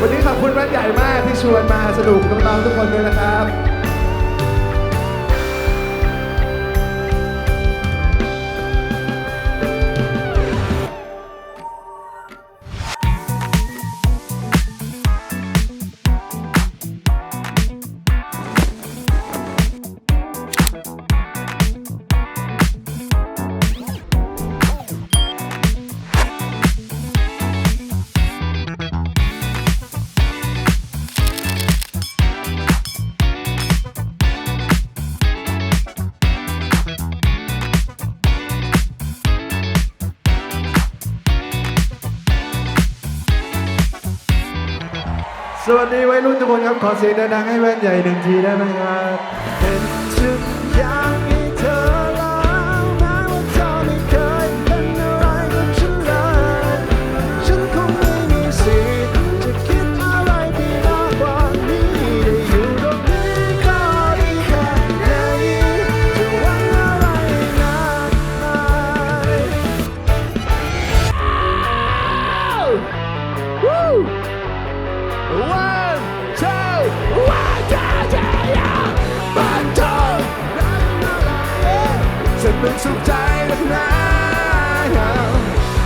วันนี้ขอบคุณบ้านใหญ่มากที่ชวนมาสนุกัน้องทุกคนด้วยนะครับ สวัสดีวัยรุ่นทุกคนครับ ขอเสียงดังๆให้แว่นใหญ่หนึ่งทีได้ไหมครับเป็นทุกอย่างให้เธอแล้วแม้ว่าเธอไม่เคยเป็นอะไรกับฉันเลยฉันคงไม่มีสิทธิ์จะคิดอะไรไปมากกว่านี้ได้อยู่ตรงนี้ก็ดีแค่ไหนจะหวังอะไรมากมาย One, two, ฉันเป็นสุขใจนักหนา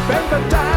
เป็นปัจจัย